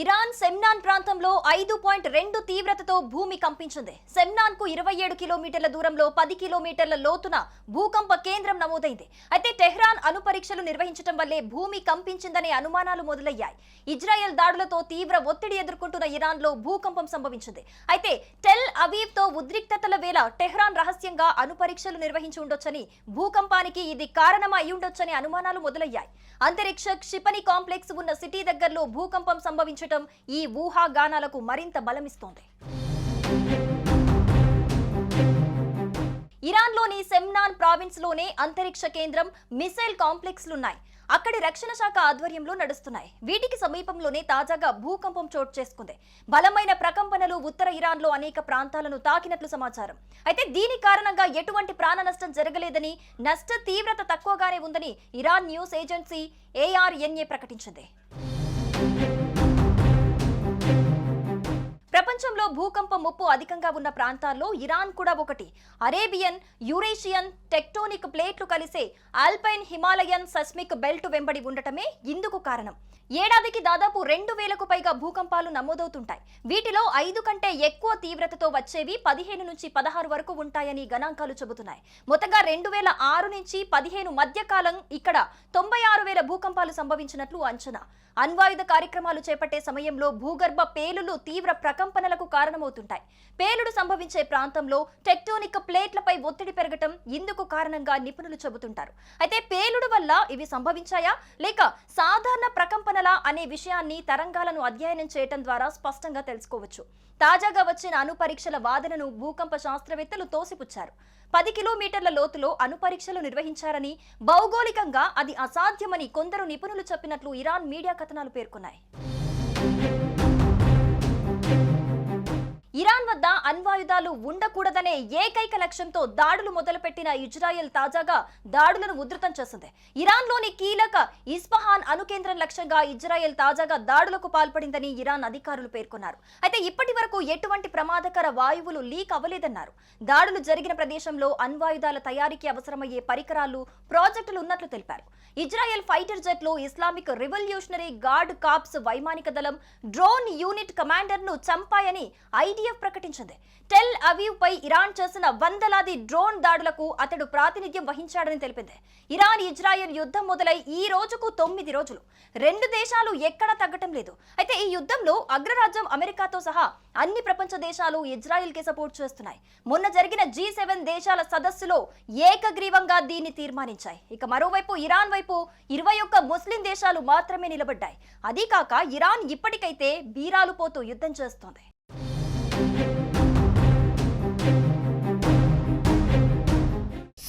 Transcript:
Iran సెమ్నాన్ ప్రాంతంలో ఐదు point రెండు తీవ్రతతో భూమి కంపించింది. సెమ్నాన్కు ఇరవై ఏడు కిలోమీటర్ల దూరంలో పది కిలోమీటర్ల లోతున భూకంప కేంద్రం నమోదైంది. అయితే టెహ్రాన్ అణు పరీక్షలు నిర్వహించడం వల్లే భూమి కంపించిందనే అనుమానాలు మొదలయ్యాయి. ఇజ్రాయెల్ దాడులతో తీవ్ర ఒత్తిడి ఎదుర్కొంటున్న ఇరాన్లో భూకంపం సంభవించింది. అయితే టెల్ అవీవ్తో ఉద్రిక్తతల వేళ టెహ్రాన్ రహస్యంగా అనుపరీక్షలు నిర్వహించి ఉండొచ్చని భూకంపానికి ఇది కారణమై ఉండొచ్చని అనుమానాలు మొదలయ్యాయి. అంతరిక్ష క్షిపణి కాంప్లెక్స్ ఉన్న సిటీ దగ్గరలో భూకంపం సంభవించటం ఈ ఊహాగానాలకు మరింత బలమిస్తోంది. ఇరాన్లోని సెమ్నాన్ ప్రావిన్స్లోనే అంతరిక్ష కేంద్రం మిసైల్ కాంప్లెక్స్లున్నాయి. అక్కడి రక్షణ శాఖ ఆధ్వర్యంలో నడుస్తున్నాయి. వీటికి సమీపంలోనే తాజాగా భూకంపం చోటు చేసుకుంది. బలమైన ప్రకంపనలు ఉత్తర ఇరాన్లో అనేక ప్రాంతాలను తాకినట్లు సమాచారం. అయితే దీని కారణంగా ఎటువంటి ప్రాణ నష్టం జరగలేదని నష్ట తీవ్రత తక్కువగానే ఉందని ఇరాన్ న్యూస్ ఏజెన్సీ ఏఆర్ఎన్ఏ ప్రకటించింది. Thank you. ప్రపంచంలో భూకంప ముప్పు అధికంగా ఉన్న ప్రాంతాల్లో ఇరాన్ కూడా ఒకటి. అరేబియన్ యురేషియన్ టెక్టోనిక్ ప్లేట్లు కలిసే ఆల్పైన్ హిమాలయన్ సస్మిక్ బెల్ట్ వెంబడి ఉండటమే ఇందుకు కారణం. ఏడాదికి దాదాపు రెండు వేలకు పైగా భూకంపాలు నమోదవుతుంటాయి. వీటిలో ఐదు కంటే ఎక్కువ తీవ్రతతో వచ్చేవి పదిహేను నుంచి పదహారు వరకు ఉంటాయని గణాంకాలు చెబుతున్నాయి. మొత్తంగా రెండు వేల ఆరు నుంచి పదిహేను మధ్యకాలం ఇక్కడ తొంభై ఆరు వేల భూకంపాలు సంభవించినట్లు అంచనా. అణ్వాయుధ కార్యక్రమాలు చేపట్టే సమయంలో భూగర్భ పేలులు తీవ్ర ప్రకంపన ప్రకంపనలకు కారణమవుతుంటాయి. పేలుడు సంభవించే ప్రాంతంలో టెక్టోనిక్ ప్లేట్లపై ఒత్తిడి పెరగటం ఇందుకు కారణంగా నిపుణులు చెబుతుంటారు. అయితే పేలుడు వల్ల ఇవి సంభవించాయా? లేక సాధారణ ప్రకంపనల అనే విషయాన్ని తరంగాలను అధ్యయనం చేయటం ద్వారా స్పష్టంగా తెలుసుకోవచ్చు. తాజాగా వచ్చిన అనుపరీక్షల వాదనను భూకంప శాస్త్రవేత్తలు తోసిపుచ్చారు. పది కిలోమీటర్ల లోతులో అనుపరీక్షలు నిర్వహించారని భౌగోళికంగా అది అసాధ్యమని కొందరు నిపుణులు చెప్పినట్లు ఇరాన్ మీడియా కథనాలు పేర్కొన్నాయి. అణ్వాయుధాలు ఉండకూడదనే ఏకైక లక్ష్యంతో దాడులు మొదలుపెట్టిన ఇజ్రాయెల్ తాజాగా దాడులను ఉధృతం చేసింది. ఇరాన్లోని కీలక ఇస్ఫహాన్ అణుకేంద్రం లక్ష్యంగా ఇజ్రాయెల్ తాజాగా దాడులకు పాల్పడిందని ఇరాన్ అధికారులు పేర్కొన్నారు. అయితే ఇప్పటి వరకు ఎటువంటి ప్రమాదకర వాయువులు లీక్ అవ్వలేదన్నారు. దాడులు జరిగిన ప్రదేశంలో అణ్వాయుధాల తయారీకి అవసరమయ్యే పరికరాలు ప్రాజెక్టులు ఉన్నట్లు తెలిపారు. ఇజ్రాయెల్ ఫైటర్ జెట్లు ఇస్లామిక్ రివల్యూషనరీ గార్డ్ కాప్స్ వైమానిక దళం డ్రోన్ యూనిట్ కమాండర్ను చంపాయని ఐడిఎఫ్ ప్రకటించింది. టెల్ అవీవ్ పై ఇరాన్ చేసిన వందలాది డ్రోన్ దాడులకు అతడు ప్రాతినిధ్యం వహించాడని తెలిపింది. ఇరాన్ ఇజ్రాయెల్ యుద్ధం మొదలై ఈ రోజుకు తొమ్మిది రోజులు. రెండు దేశాలు ఎక్కడా తగ్గటం లేదు. అయితే ఈ యుద్ధంలో అగ్రరాజ్యం అమెరికాతో సహా అన్ని ప్రపంచ దేశాలు ఇజ్రాయెల్కి సపోర్ట్ చేస్తున్నాయి. మొన్న జరిగిన జీ సెవెన్ దేశాల సదస్సులో ఏకగ్రీవంగా దీన్ని తీర్మానించాయి. ఇక మరోవైపు ఇరాన్ వైపు ఇరవై ఒక్క ముస్లిం దేశాలు మాత్రమే నిలబడ్డాయి. అదీ కాక ఇరాన్ ఇప్పటికైతే బీరాలు పోతూ యుద్ధం చేస్తోంది.